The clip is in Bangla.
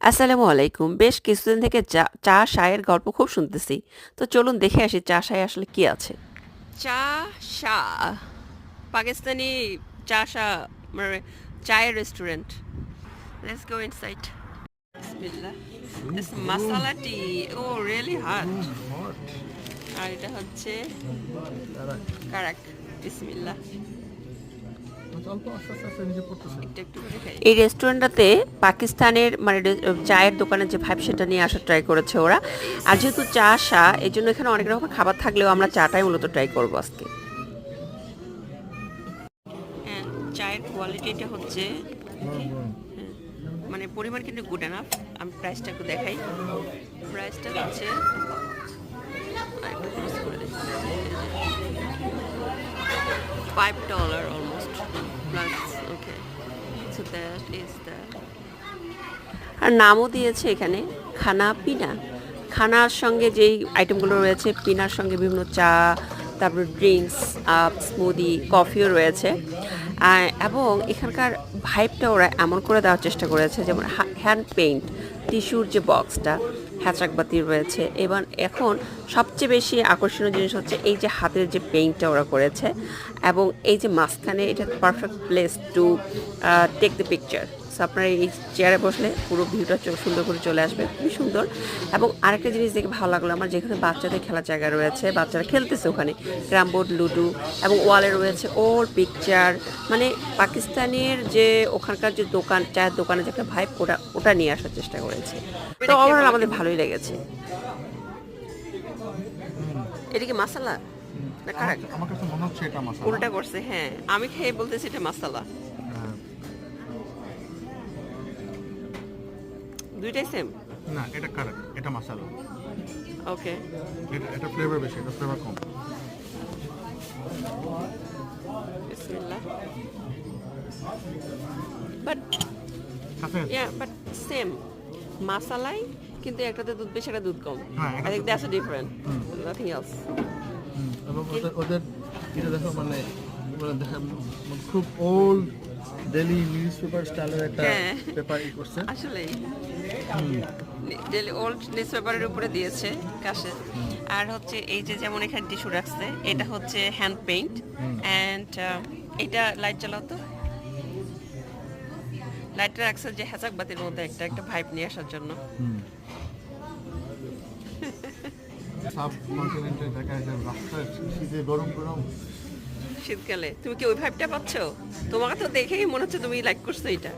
আসসালামু আলাইকুম। বেশ কিছুদিন থেকে চা চা সায়ের গল্প খুব শুনতেছি। তো চলুন দেখে আসি চা সায় আসলে কি আছে। চা শাহ পাকিস্তানি চা শাহ মানে চায়ের রেস্টুরেন্ট লেটস গো ইনসাইড বিসমিল্লাহ this masala tea O really hot আর এটা হচ্ছে কারাক। বিসমিল্লাহ এই রেস্টুরেন্টটাতে পাকিস্তানের মানে রে- চায়ের দোকানের যে ভাইব সেটা নিয়ে আসার ট্রাই করেছে ওরা। আর যেহেতু চা আসা এই জন্য এখানে অনেক রকম খাবার থাকলেও আমরা চাটাই মূলত ট্রাই করব আজকে। হ্যাঁ চায়ের কোয়ালিটিটা হচ্ছে হ্যাঁ, মানে পরিমাণ কিন্তু গুড এনাফ আমি প্রাইসটা একটু দেখাই। প্রাইসটা হচ্ছে আরেকটু close করে আর নামও দিয়েছে এখানে, খানা পিনা। খানার সঙ্গে যেই আইটেমগুলো রয়েছে, পিনার সঙ্গে বিভিন্ন চা, তারপর ড্রিঙ্কস স্মুদি কফিও রয়েছে। এবং এখানকার ভাইবটা ওরা এমন করে দেওয়ার চেষ্টা করেছে, যেমন হ্যান্ড পেইন্ট টিস্যুর যে বক্সটা হ্যাচাকবাতি রয়েছে। এবং এখন সবচেয়ে বেশি আকর্ষণীয় জিনিস হচ্ছে এই যে হাতের যে পেইন্টটা ওরা করেছে এবং এই যে মাঝখানে এটা perfect place to take the picture আপনারা এই চেয়ারে বসলে পুরো ভিউটা সুন্দর করে চলে আসবে খুবই সুন্দর। এবং আরেকটা জিনিস দেখে ভালো লাগল আমার যেখানে বাচ্চাদের খেলার জায়গা রয়েছে বাচ্চারা খেলতেছে ওখানে। ক্যারাম বোর্ড লুডো এবং ওয়ালে রয়েছে ওর পিকচার মানে পাকিস্তানের যে ওখানকার যে দোকান চায়ের দোকানে যে একটা ভাইব ওটা ওটা নিয়ে আসার চেষ্টা করেছে। তো ওভারঅল আমাদের ভালোই লেগেছে। এটা কি মাসালা? আমার কাছে মনে হচ্ছে এটা মশলা উল্টা করছে হ্যাঁ। আমি খেয়ে বলতেছি এটা মাসালা। দুইটাই সেম না এটা কারেক্ট এটা মশলা ওকে এটা এটা ফ্লেভার বেশি এটা ফ্লেভার কম। বিসমিল্লাহ বাট ইয়া বাট সেম মাসালাই কিন্তু একটাতে দুধ বেশি একটা দুধ কম। I think that's different nothing else এবং ওদের এটা দেখো মানে মানে খুব ওল্ড ডেলি নিউজ পেপার স্টাইলের একটা হ্যাঁ। পেপার ই করছে। আসলেই। ডেলি ওল্ড নিউজ পেপারের উপরে দিয়েছে কাশে আর হচ্ছে এই যে যেমন এখানে টিস্যু রাখছে এটা হচ্ছে হ্যান্ড পেইন্ট অ্যান্ড এটা লাইট জ্বালাও তো। লাইটটা রাখছে যে হ্যাচাক বাতির মধ্যে একটা একটা ভাইব নিয়ে আসার জন্য। সাব কন্টিনেন্টে যায় রাস্তায় শীতে গরম গরম শীতকালে। তুমি কি ওই ভাইবটা পাচ্ছ? তোমাকে তো দেখেই মনে হচ্ছে তুমি লাইক করছ এটা।